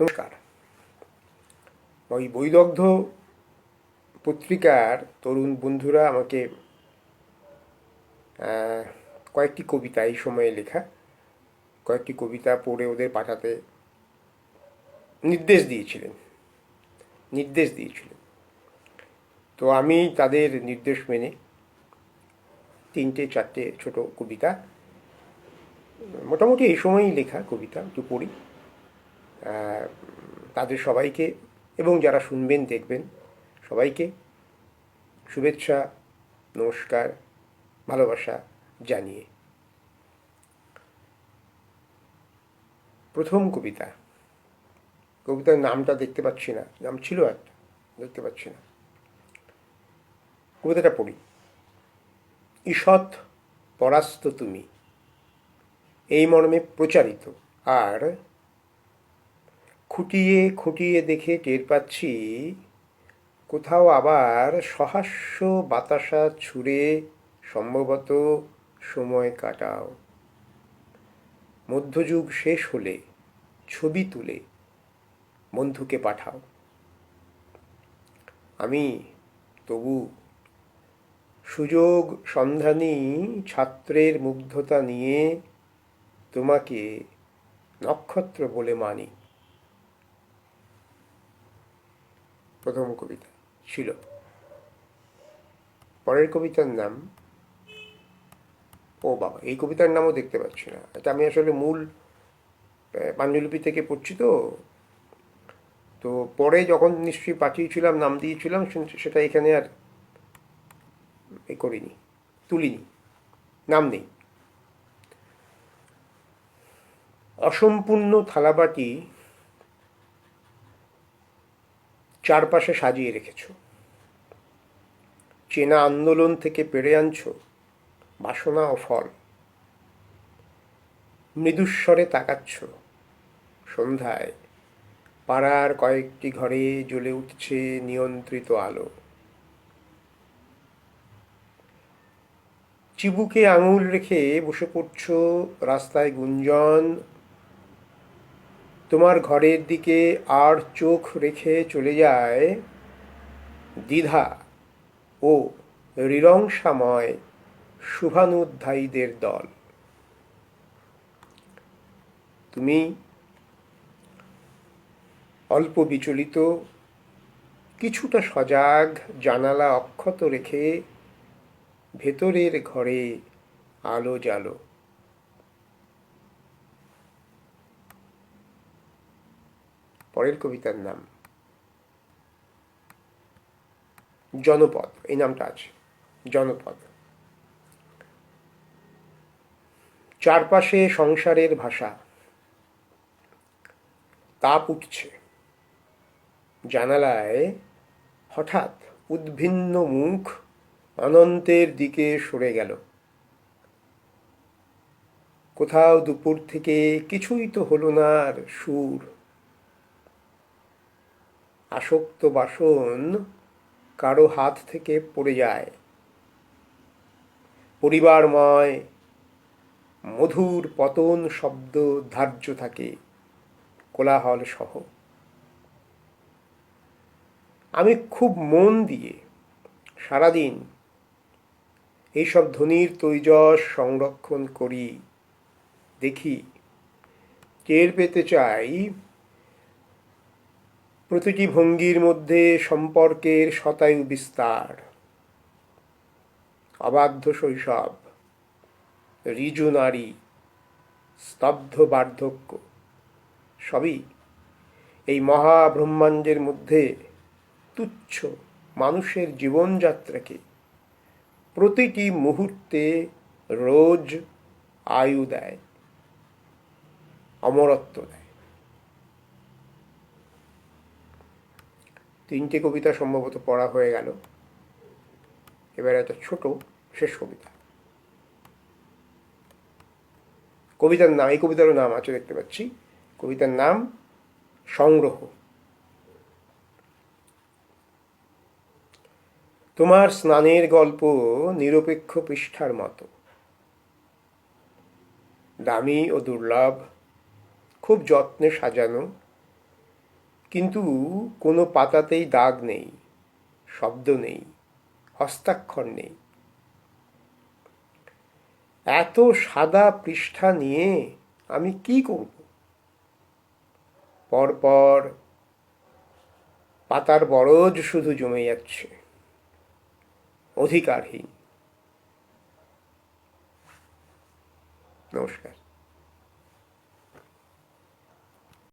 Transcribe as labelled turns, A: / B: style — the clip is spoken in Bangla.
A: নমস্কার ওই বৈদগ্ধ পত্রিকার তরুণ বন্ধুরা আমাকে কয়েকটি কবিতা এই সময়ে লেখা, কয়েকটি কবিতা পড়ে ওদের পাঠাতে নির্দেশ দিয়েছিলেন নির্দেশ দিয়েছিলেন। তো আমি তাদের নির্দেশ মেনে তিনটে, চারটে ছোট কবিতা, মোটামুটি এই সময়ই লেখা কবিতা, একটু পড়ি। তাদের সবাইকে এবং যারা শুনবেন, দেখবেন, সবাইকে শুভেচ্ছা, নমস্কার, ভালোবাসা জানিয়ে। প্রথম কবিতা। কবিতার নামটা দেখতে পাচ্ছি না। নাম ছিল একটা দেখতে পাচ্ছি না। কবিতাটা পড়ি। ঈষৎ পরাস্ত তুমি, এই মর্মে প্রচারিত, আর খুঁটিয়ে খুঁটিয়ে দেখে টের পাচ্ছি কোথাও আবার সহাস্য বাতাসা ছুঁড়ে সম্ভবত সময় কাটাও। মধ্যযুগ শেষ হলে ছবি তুলে বন্ধুকে পাঠাও। আমি, তবু সুযোগ সন্ধানী ছাত্রের মুগ্ধতা নিয়ে তোমাকে নক্ষত্র বলে মানি। প্রথম কবিতা ছিল পরের কবিতার নাম, ও বাবা, এই কবিতার নামও দেখতে পাচ্ছি না। এটা আমি আসলে মূল পাণ্ডুলিপি থেকে পড়ছি তো। তো পরে যখন নিশ্চয়ই পাঠিয়েছিলাম, নাম দিয়েছিলাম সেটা এখানে আর এ করিনি, তুলিনি, নাম নেই। অসম্পূর্ণ থালাবাটি চারপাশে সাজিয়ে রেখেছ। চেনা আন্দোলন থেকে পেরে আনছো বাসনা ও ফল। মৃদুস্বরে তাকাচ্ছ। সন্ধ্যায় পাড়ার কয়েকটি ঘরে জ্বলে উঠছে নিয়ন্ত্রিত আলো। চিবুকে আঙুল রেখে বসে পড়ছ রাস্তায় গুঞ্জন তোমার ঘরের দিকে আর চোখ রেখে চলে যায় দ্বিধা ও রিরংসাময় শুভানুধ্যায়ীদের দল। তুমি অল্প বিচলিত, কিছুটা সজাগ জানালা অক্ষত রেখে ভেতরের ঘরে আলো জ্বালো। পরের কবিতার নাম। জনপদ, এই নামটা আছে জনপদ। চারপাশে সংসারের ভাষা। তাপ উঠছে। জানালায় হঠাৎ উদ্ভিন্ন মুখ অনন্তের দিকে সরে গেল। কোথাও দুপুর থেকে কিছুই তো হলো না আর সুর। আসক্ত বাসন কারও হাত থেকে পড়ে যায়। পরিবারময় মধুর পতন শব্দ ধার্য থাকে কোলাহল সহ। আমি খুব মন দিয়ে সারাদিন এইসব ধ্বনির তৈজস সংরক্ষণ করি, দেখি টের পেতে চাই প্রতিটি ভঙ্গির মধ্যে সম্পর্কের শতায়ু বিস্তার। অবাধ্য শৈশব ঋজু নারী, স্তব্ধ বার্ধক্য, সবই এই মহাব্রহ্মাণ্ডের মধ্যে তুচ্ছ মানুষের জীবনযাত্রাকে প্রতিটি মুহূর্তে রোজ আয়ু দেয়, অমরত্ব দেয়। তিনটে কবিতা সম্ভবত পড়া হয়ে গেল। এবার একটা ছোট, শেষ কবিতা। কবিতার নাম, এই কবিতারও নাম আছে, দেখতে পাচ্ছি। কবিতার নাম, সংগ্রহ। তোমার স্নানের গল্প নিরপেক্ষ পৃষ্ঠার মতো। দামি ও দুর্লভ, খুব যত্নে সাজানো কিন্তু কোনো পাতাতেই দাগ নেই, শব্দ নেই, হস্তাক্ষর নেই। এত সাদা পৃষ্ঠা নিয়ে আমি কি করব? পরপর পাতার বরজ শুধু জমে যাচ্ছে, অধিকারহীন। নমস্কার।